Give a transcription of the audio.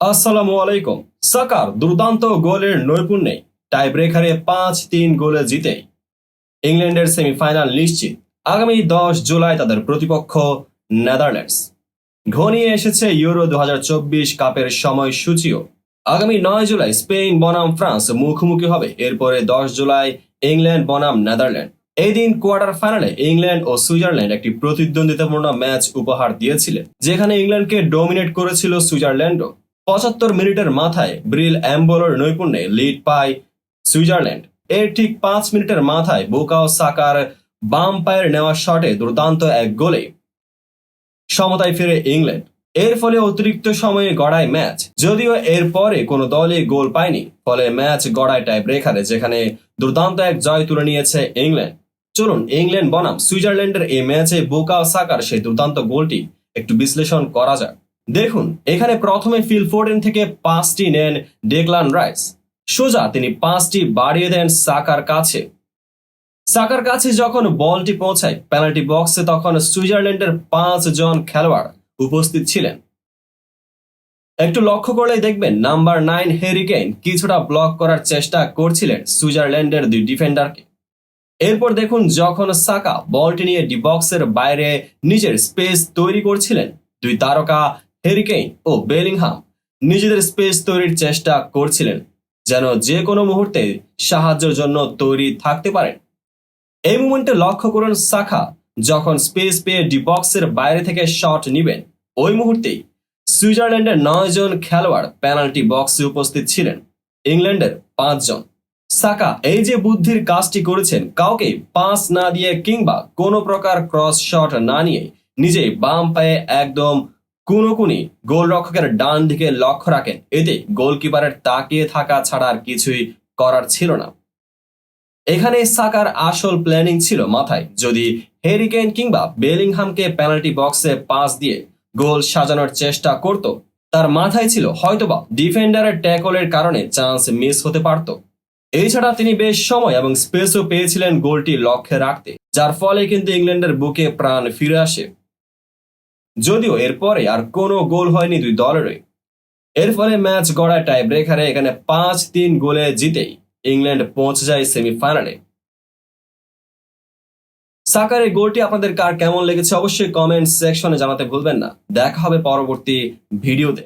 আসসালামু আলাইকুম। সাকার দুর্দান্ত গোলের নৈপুণ্যে টাই ব্রেকারে পাঁচ তিন গোলে জিতে ইংল্যান্ডের সেমিফাইনাল নিশ্চিত। আগামী দশ জুলাই তাদের প্রতিপক্ষ নেদারল্যান্ডস। ঘনিয়ে এসেছে ইউরো দু হাজার চব্বিশ কাপের সময়সূচিও। আগামী নয় জুলাই স্পেন বনাম ফ্রান্স মুখোমুখি হবে। এরপরে দশ জুলাই ইংল্যান্ড বনাম নেদারল্যান্ড। এই দিন কোয়ার্টার ফাইনালে ইংল্যান্ড ও সুইজারল্যান্ড একটি প্রতিদ্বন্দ্বিতাপূর্ণ ম্যাচ উপহার দিয়েছিলেন যেখানে ইংল্যান্ডকে ডোমিনেট করেছিল সুইজারল্যান্ডও। পঁচাত্তর মিনিটের মাথায় ব্রিল অ্যাম্বোলোর নৈপুণ্যে লিড পায় সুইজারল্যান্ড। এর ঠিক পাঁচ মিনিটের মাথায় বোকাও সাকার বাম পায়ের নেওয়া শটে দুর্দান্ত এক গোলে সমতায় ফিরে ইংল্যান্ড। এর ফলে অতিরিক্ত সময়ে গড়ায় ম্যাচ। যদিও এর পরে কোনো দলই গোল পায়নি, ফলে ম্যাচ গড়ায় টাইপ রেখারে যেখানে দুর্দান্ত এক জয় তুলে নিয়েছে ইংল্যান্ড। চলুন, ইংল্যান্ড বনাম। সুইজারল্যান্ডের এই ম্যাচে বোকাও সাকার সেই দুর্দান্ত গোলটি একটু বিশ্লেষণ করা যাক। দেখুন, এখানে প্রথমে ফিল ফোর্ডেন থেকে পাঁচটি নেন ডেকলান রাইস। সোজা তিনি পাঁচটি বাড়িয়ে দেন সাকার কাছে। সাকার কাছে যখন বলটি পৌঁছায়, পেনাল্টি বক্সে তখন সুইজারল্যান্ডের পাঁচ জন খেলোয়াড় উপস্থিত ছিলেন। একটু লক্ষ্য করলেই দেখবেন, নাম্বার নাইন হেরিকেন কিছুটা ব্লক করার চেষ্টা করছিলেন সুইজারল্যান্ডের দুই ডিফেন্ডারকে। এরপর দেখুন, যখন সাকা বলটি নিয়ে ডি বক্সের বাইরে নিজের স্পেস তৈরি করছিলেন, দুই তারকা হেরিকেইন ও বেলিংহাম নিজেদের স্পেস তৈরির চেষ্টা করছিলেন, যেন যে কোনো মুহূর্তে সাহায্যের জন্য তৈরি থাকতে পারেন। এই মুমেন্টে লক্ষ্য করুন সাখা যখন স্পেস পেয়ে ডি বক্সের বাইরে থেকে শট নিবেন। ওই মুহূর্তেই সুইজারল্যান্ডের নয় জন খেলোয়াড় পেনাল্টি বক্সে উপস্থিত ছিলেন, ইংল্যান্ডের পাঁচজন সাকা এই যে বুদ্ধির কাজটি করেছেন, কাউকে পাস না দিয়ে কিংবা কোনো প্রকার ক্রস শট না নিয়ে নিজে বাম পায়ে একদম কুনোকুনি গোলরক্ষকের ডান দিকে লক্ষ্য রাখেন। এতে গোলকিপারের তাকিয়ে থাকা ছাড়া আর কিছুই করার ছিল না। এখানে সাকার আসল প্ল্যানিং ছিল মাথায়। যদি হেরিকেন কিংবা বেলিংহামকে পেনাল্টি বক্সে পাস দিয়ে গোল সাজানোর চেষ্টা করত, তার মাথায় ছিল হয়তোবা ডিফেন্ডারের ট্যাকলের কারণে চান্স মিস হতে পারত। এছাড়া তিনি বেশ সময় এবং স্পেসও পেয়েছিলেন গোলটি লক্ষ্যে রাখতে, যার ফলে কিন্তু ইংল্যান্ডের বুকে প্রাণ ফিরে আসে। যদিও এরপরে আর কোনো গোল হয়নি দুই দলেরই। এর ফলে ম্যাচ গড়ায় টাই ব্রেকারে এখানে পাঁচ তিন গোলে জিতেই ইংল্যান্ড পৌঁছে যায় সেমিফাইনালে। সাকারের গোলটি আপনাদের কার কেমন লেগেছে অবশ্যই কমেন্ট সেকশনে জানাতে ভুলবেন না। দেখা হবে পরবর্তী ভিডিওতে।